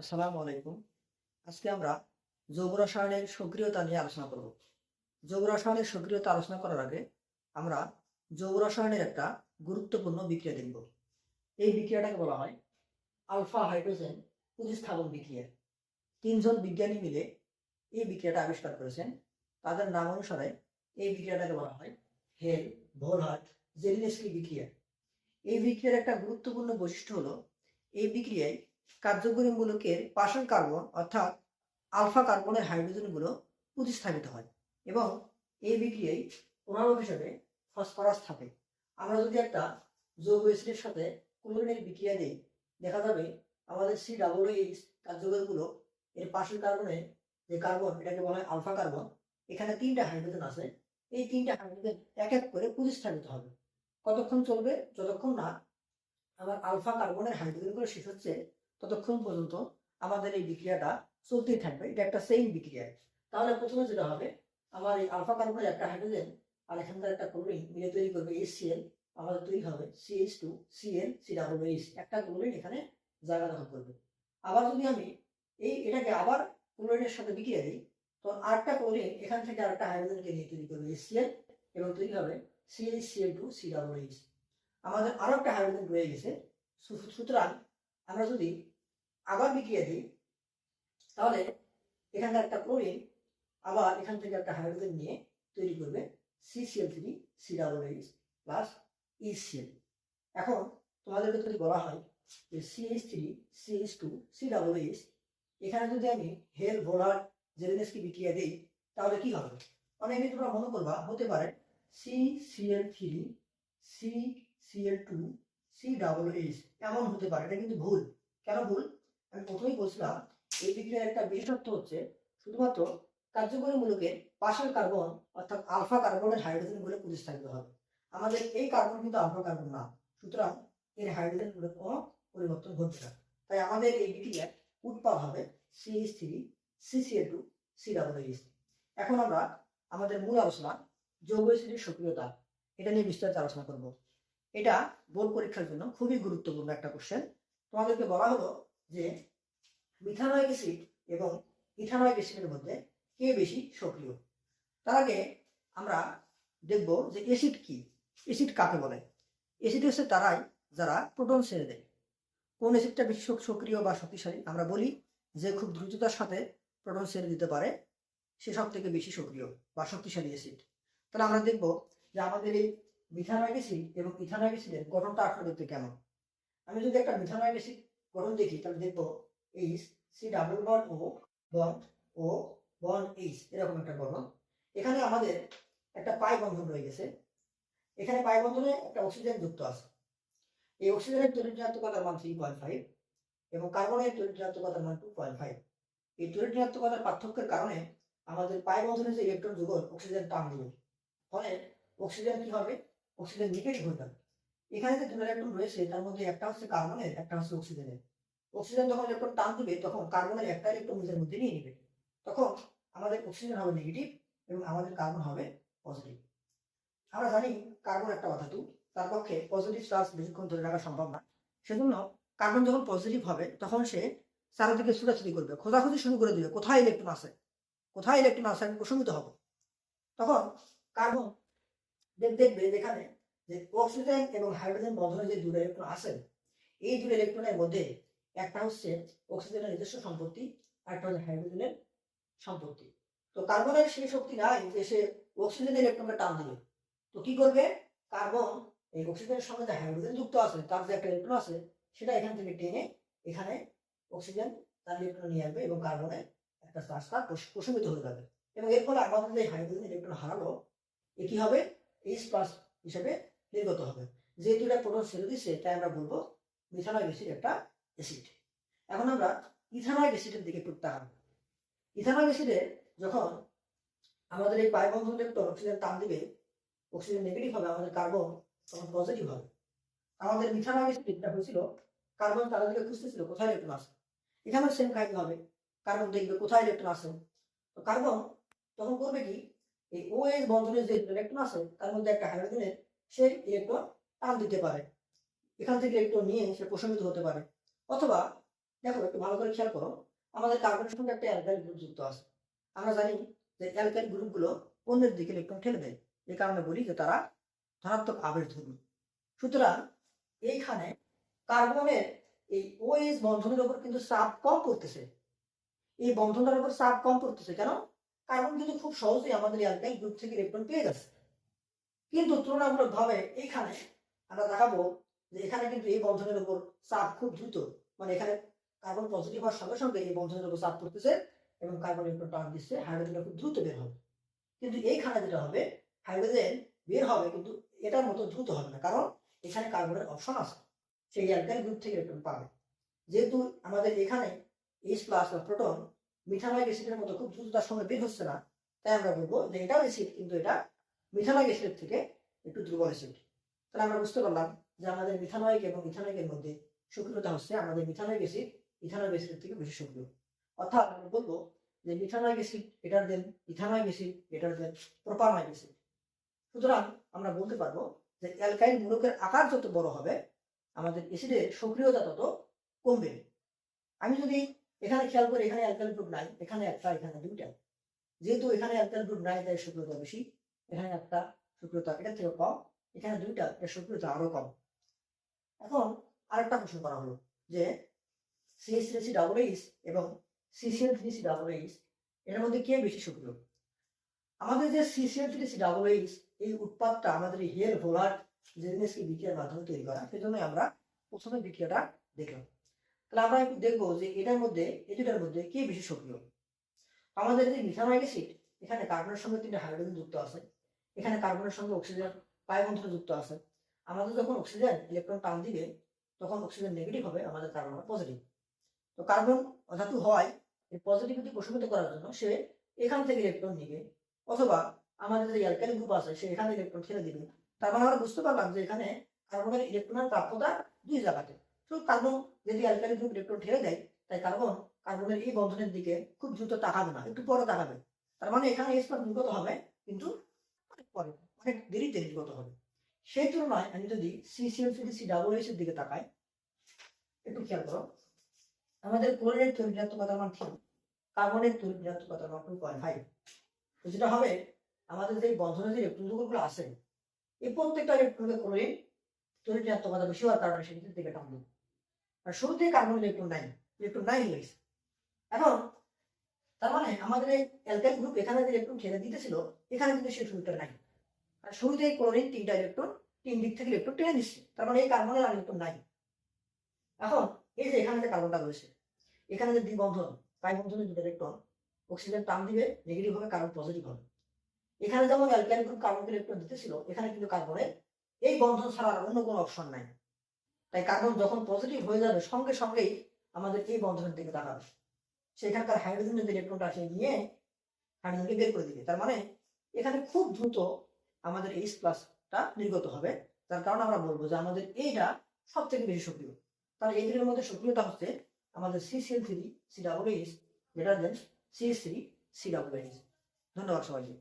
আসসালামু আলাইকুম। আজকে আমরা যৌব রসায়নের সক্রিয়তা নিয়ে আলোচনা করব। যৌব রসায়নের সক্রিয়তা আলোচনা করার আগে আমরা যৌব রসায়নের একটা গুরুত্বপূর্ণ বিক্রিয়া দেখব। এই বিক্রিয়াটাকে বলা হয় আলফা হাইড্রোজেন প্রতিস্থাপন বিক্রিয়া। তিনজন বিজ্ঞানী মিলে এই বিক্রিয়াটা আবিষ্কার করেছেন। তাদের নাম অনুসারে এই বিক্রিয়াটাকে বলা হয় হেল ভোলহার্ট জেলিনেস্কি বিক্রিয়া। এই বিক্রিয়ার একটা গুরুত্বপূর্ণ বৈশিষ্ট্য হলো, এই বিক্রিয়ায় কার্যকরী মূলকের পাশান কার্বন অর্থাৎ আলফা কার্বনের হাইড্রোজেনগুলো প্রতিস্থাপিত হয় এবং এই বিক্রিয়ায় প্রভাবক হিসেবে ফসফরাস থাকে। আমরা যদি একটা যৌগ অ্যাসিডের সাথে ক্লোরিনের বিক্রিয়া দিই, দেখা যাবে আমাদের সি ডাবল এইচ কার্যকরীগুলো এর পাশের কার্বনে যে কার্বন, এটাকে বলা হয় আলফা কার্বন, এখানে তিনটা হাইড্রোজেন আছে। এই তিনটা হাইড্রোজেন এক এক করে প্রতিস্থাপিত হবে। কতক্ষণ চলবে? যতক্ষণ না আমার আলফা কার্বনের হাইড্রোজেনগুলো শেষ হচ্ছে ততক্ষণ পর্যন্ত আমাদের এই বিক্রিয়াটা চলতেই থাকবে। এটা একটা সেম বিক্রিয়া। তাহলে প্রথমে যেটা হবে, আমার এই আলফা কার্বনের একটা হাইড্রোজেন আর এখানকার একটা ক্লোরিন মিলে তৈরি করবে HCl আমাদের তৈরি হবে CH two CL C double H একটা ক্লোরিন এখানে জায়গা দখল করবে। আবার যদি আমি এই এটাকে আবার ক্লোরিনের সাথে বিক্রিয়া দিই, তো আরেকটা ক্লোরিন এখান থেকে আরেকটা হাইড্রোজেনকে নিয়ে তৈরি করবে HCl এবং তৈরি হবে CH CL two C double H আমাদের আরও একটা হাইড্রোজেন রয়ে গেছে। সুতরাং আমরা যদি আবার বিক্রিয়া দিই, তাহলে এখানকার একটা ক্লোরিন আবার এখান থেকে একটা হাইড্রোজেন নিয়ে তৈরি করবে CCL three C double H plus ECL এখন তোমাদেরকে যদি বলা হয় যে CH three CH two C double H এখানে যদি আমি হেল ভোলার জেলেনেসকি বিক্রিয়া দিই, তাহলে কি হবে? অনেকে তোমরা মনে করবা, হতে পারে C CL three C CL two C double H এমন হতে পারে, এটা কিন্তু ভুল। কেন ভুল? আমি প্রথমেই বলছিলাম, এই বিক্রিয়ার একটা বিশেষত্ব হচ্ছে শুধুমাত্র কার্যকরী মূলকের পাশের কার্বন অর্থাৎ আলফা কার্বনের হাইড্রোজেনগুলো প্রতিস্থাপিত হবে। আমাদের এই কার্বন কিন্তু আলফা কার্বন না, সুতরাং এর হাইড্রোজেনগুলো কোনো পরিবর্তন ঘটবে না। তাই আমাদের এই বিক্রিয়ার উৎপাদ হবে CH three CCL two C double H এখন আমরা আমাদের মূল আলোচনা যৌগ অ্যাসিডের সক্রিয়তা, এটা নিয়ে বিস্তারিত আলোচনা করব। এটা বোর্ড পরীক্ষার জন্য খুবই গুরুত্বপূর্ণ একটা কোশ্চেন তোমাদেরকে বলা হলো যে মিথানয়ক অ্যাসিড এবং ইথানয়ক অ্যাসিডের মধ্যে কে বেশি সক্রিয়? তার আগে আমরা দেখব যে অ্যাসিড কি? অ্যাসিড কাকে বলে? অ্যাসিড হচ্ছে তারাই যারা প্রোটন ছেড়ে দেয়। কোন অ্যাসিডটা বেশি সক্রিয় বা শক্তিশালী? আমরা বলি যে খুব দ্রুততার সাথে প্রোটন ছেড়ে দিতে পারে সে সব থেকে বেশি সক্রিয় বা শক্তিশালী অ্যাসিড। তাহলে আমরা দেখব যে আমাদের এই মিথানয়ক অ্যাসিড এবং ইথানয়ক অ্যাসিডের গঠনটা আসলে দেখতে কেমন? আমি যদি একটা মিথানয়ক অ্যাসিড গঠন দেখি তাহলে দেখব এইচ সি ডাবল বন ও বন ও বন এইচ এরকম একটা গঠন এখানে আমাদের একটা পাই বন্ধন রয়ে গেছে। এখানে পাই বন্ধনে একটা অক্সিজেন যুক্ত আছে। এই অক্সিজেনের ঋণাত্মকতার মান থ্রি পয়েন্ট ফাইভ এবং কার্বনের তৈরি ঋণাত্মকতার মান টু পয়েন্ট ফাইভ এই ঋণাত্মকতার পার্থক্যের কারণে আমাদের পাই বন্ধনের যে ইলেকট্রন যুগল অক্সিজেন টান দেবে ফলে অক্সিজেন কি হবে? অক্সিজেন নেগেটিভ হয়ে যাবে। এখানে যে দুটো ইলেকট্রন রয়েছে, তার মধ্যে একটা হচ্ছে কার্বনের একটা হচ্ছে অক্সিজেনের অক্সিজেন যখন ইলেকট্রন টান দিবে, তখন কার্বনের একটা ইলেকট্রন নিজের মধ্যে নিয়ে নিবে। তখন আমাদের অক্সিজেন হবে নেগেটিভ এবং আমাদের কার্বন হবে পজিটিভ আমরা জানি কার্বন একটা অধাতু তার পক্ষে পজিটিভ চার্জ বেশিক্ষণ ধরে রাখা সম্ভব না। সেজন্য কার্বন যখন পজিটিভ হবে, তখন সে চারিদিকে ছুটাছুটি করবে, খোঁজাখুঁজি শুরু করে দিবে, কোথায় ইলেকট্রন আছে? কোথায় ইলেকট্রন আছে? আমি প্রশমিত হব। তখন কার্বন দেখ- দেখবে যেখানে যে অক্সিজেন এবং হাইড্রোজেন বন্ধনে যে দুটো ইলেকট্রন আছে, এই দুটো ইলেকট্রনের মধ্যে একটা হচ্ছে অক্সিজেনের নিজস্ব সম্পত্তি, আর একটা হচ্ছে হাইড্রোজেনের সম্পত্তি। তো কার্বনের সেই শক্তি নাই যে সে অক্সিজেনের ইলেকট্রনকে টান দিবে। তো কি করবে? কার্বন এই অক্সিজেনের সঙ্গে যে হাইড্রোজেন যুক্ত আছে, তার যে একটা ইলেকট্রন আছে, সেটা এখান থেকে টেনে এখানে অক্সিজেন তার ইলেকট্রন নিয়ে আসবে এবং কার্বনের একটা চার্জ তার প্রশমিত হয়ে যাবে। এবং এর ফলে আমাদের যে হাইড্রোজেন ইলেকট্রন হারালো, এ কি হবে? এইচ প্লাস হিসেবে নির্গত হবে। যেহেতু এটা প্রোটন দিচ্ছে তাই আমরা বলব মিথানয়ক অ্যাসিড একটা অ্যাসিড এখন আমরা ইথানয়ক অ্যাসিডের দিকে একটু তাকাবো ইথানয়ক অ্যাসিডে যখন আমাদের এই পাই বন্ধন ইলেকট্রন অক্সিজেন টান দিবে অক্সিজেন নেগেটিভ হবে, আমাদের কার্বন তখন পজিটিভ হবে। আমাদের মিথানয়ক অ্যাসিড হয়েছিল কার্বন চারিদিকে খুঁজতেছিল, কোথায় ইলেকট্রন আসে এখানেও সেম কাহিনী হবে। কার্বন দেখবে কোথায় ইলেকট্রন আসে তো কার্বন তখন করবে কি? এই ওএস বন্ধনের যে ইলেকট্রন আছে, তার মধ্যে একটা হাইড্রোজেনের সে ইলেকট্রন টান দিতে পারে। এখান থেকে ইলেকট্রন নিয়ে সে প্রশমিত হতে পারে। অথবা, দেখো, একটু ভালো করে খেয়াল করো, আমাদের কার্বনের সঙ্গে একটা অ্যালকাইল গ্রুপ যুক্ত আছে। আমরা জানি যে অ্যালকাইল গ্রুপগুলো অন্যের দিকে ইলেকট্রন ঠেলে দেয়। এই কারণে বলি যে তারা ধনাত্মক আবেশ ধর্মী সুতরাং এইখানে কার্বনের এই ও ওএস বন্ধনের উপর কিন্তু চাপ কম করতেছে এই বন্ধনটার উপর চাপ কম করতেছে কেন? কার্বন কিন্তু খুব সহজেই আমাদের অ্যালকাইল গ্রুপ থেকে ইলেকট্রন পেয়ে যাচ্ছে। কিন্তু তুলনামূলক ভাবে এইখানে আমরা দেখাবো যে এখানে কিন্তু এই বন্ধনের উপর চাপ খুব দ্রুত। মানে এখানে কার্বন পজিটিভ হওয়ার সঙ্গে সঙ্গে এই বন্ধনের উপর চাপ পড়তেছে এবং কার্বন ইলেকট্রন টান দিচ্ছে হাইড্রোজেন খুব দ্রুত বের হবে। কিন্তু এইখানে যেটা হবে হাইড্রোজেন বের হবে কিন্তু এটার মতো দ্রুত হবে না, কারণ এখানে কার্বনের অপশন আছে। সেই অ্যালকাইল গ্রুপ থেকে ইলেকট্রন পাবে। যেহেতু আমাদের এখানে এইচ প্লাস বা প্রোটন মিথানয়িক অ্যাসিডের মতো খুব দ্রুত তার সঙ্গে বের হচ্ছে না, তাই আমরা বলব যে এটাও অ্যাসিড কিন্তু এটা মিথানয়িক অ্যাসিডের থেকে একটু দুর্বল অ্যাসিড তাহলে আমরা বুঝতে পারলাম যে আমাদের মিথানয়িক এবং ইথানয়িকের মধ্যে সক্রিয়তা হচ্ছে আমাদের মিথানয়িক অ্যাসিড ইথানয়িক অ্যাসিডের থেকে বেশি সক্রিয়। অর্থাৎ আমরা বলব যে মিথানয়িক অ্যাসিড এটার দেন ইথানয়িক অ্যাসিড এটার দেন প্রোপানয়িক অ্যাসিড সুতরাং আমরা বলতে পারব যে অ্যালকাইল মূলকের আকার যত বড় হবে, আমাদের অ্যাসিডের সক্রিয়তা তত কমবে। আমি যদি এখানে খেয়াল করি, এখানে অ্যালকাইল গ্রুপ নাই, এখানে একটা এখানে দুইটা। যেহেতু এখানে অ্যালকাইল গ্রুপ নাই, তাই সক্রিয়তা বেশি। এখানে একটা সক্রিয়তা এটার থেকে কম। এখানে দুইটা এর সক্রিয়তা আরও কম। এখন আরেকটা প্রশ্ন করা হলো যে CS three C double H এবং CCL three C double H এর মধ্যে কে বেশি সক্রিয় আমাদের যে CCL three C double H এই উৎপাদটা আমাদের হেল ভোলার জেনেসকে বিক্রিয়ার মাধ্যমে তৈরি করা সেজন্য আমরা প্রথমে বিক্রিয়াটা দেখলাম। তাহলে আমরা দেখব যে এটার মধ্যে, এই দুটার মধ্যে কে বেশি সক্রিয় আমাদের যে অ্যাসিড এখানে কার্বনের সঙ্গে তিনটা হাইড্রোজেন যুক্ত আছে। এখানে কার্বনের সঙ্গে অক্সিজেন পাই বন্ধনে যুক্ত আছে। আমাদের যখন অক্সিজেন ইলেকট্রন টান দিবে, তখন অক্সিজেন নেগেটিভ হবে, আমাদের কার্বন পজিটিভ তো কার্বন ধাতু হয়, এই পজিটিভিটি প্রশমিত করার জন্য সে এখান থেকে ইলেকট্রন নিবে। অথবা আমাদের যে অ্যালকাইল গ্রুপ আছে, সে এখানে ইলেকট্রন ছেড়ে দিবে। তার মানে আমরা বুঝতে পারলাম যে এখানে কার্বনের ইলেকট্রনের প্রাপ্যতা দুই জায়গাতে। তো কার্বন যদি অ্যালকাইল গ্রুপ ইলেকট্রন ঠেলে দেয়, তাই কার্বন কার্বনের এই বন্ধনের দিকে খুব দ্রুত তাকাবে না, একটু পরে তাকাবে। তার মানে এখানে স্পার নির্গত হবে, কিন্তু পরে অনেক দেরিতে নির্গত হবে। সেই তুলনায় আমি যদি সিসিএল সি ডাবল এইচ এর দিকে তাকাই, একটু খেয়াল করো, আমাদের ক্লোরিনের তৈরি ঋণাত্মকতার মান থ্রি কার্বনের তৈরি ঋণাত্মকতার মান টু পয়েন্ট ফাইভ তো যেটা হবে, আমাদের যে বন্ধনের যে ইলেকট্রনগুলো আছে, এই প্রত্যেকটা ইলেকট্রনকে ক্লোরিন তৈরি ঋণাত্মকতা বেশি হওয়ার কারণে সেটির দিকে টানবে। আর শুরুতে কার্বন ইলেকট্রন নাই ইলেকট্রন নাই হয়েছে এখন, তার মানে আমাদের এই অ্যালকাইল গ্রুপ এখানে যে ইলেকট্রন ছেড়ে দিতেছিল, এখানে কিন্তু সেই শুরুটা নাই। আর শুরুতে এই ক্লোরিন তিনটা ইলেকট্রন তিন দিক থেকে ইলেকট্রন টেনে নিচ্ছে। তার মানে এই কার্বনের আর ইলেকট্রন নাই। এখন এই যে এখানে যে কার্বনটা রয়েছে, এখানে যে দ্বিবন্ধন পাই বন্ধনের দুটো ইলেকট্রন অক্সিজেন টান দিবে নেগেটিভ হবে কার্বন পজিটিভ হবে। এখানে যেমন অ্যালকাইল গ্রুপ কার্বনকে ইলেকট্রন দিতেছিল, এখানে কিন্তু কার্বনের এই বন্ধন ছাড়া আর অন্য কোনো অপশন নাই। তাই কার্বন যখন পজিটিভ হয়ে যাবে, সঙ্গে সঙ্গেই আমাদের এই বন্ধনের দিকে তাকাবে। সেখানকার হাইড্রোজেনের যে ইলেকট্রনটা সে নিয়ে হাইড্রোজেনকে বের করে দিবে। তার মানে এখানে খুব দ্রুত আমাদের এইচ প্লাসটা নির্গত হবে। তার কারণে আমরা বলব যে আমাদের এইটা সব থেকে বেশি সক্রিয়। তাহলে এই দুটোর মধ্যে সক্রিয়তা হচ্ছে আমাদের C CCL three C double H greater than C three C double H ধন্যবাদ সবাইকে।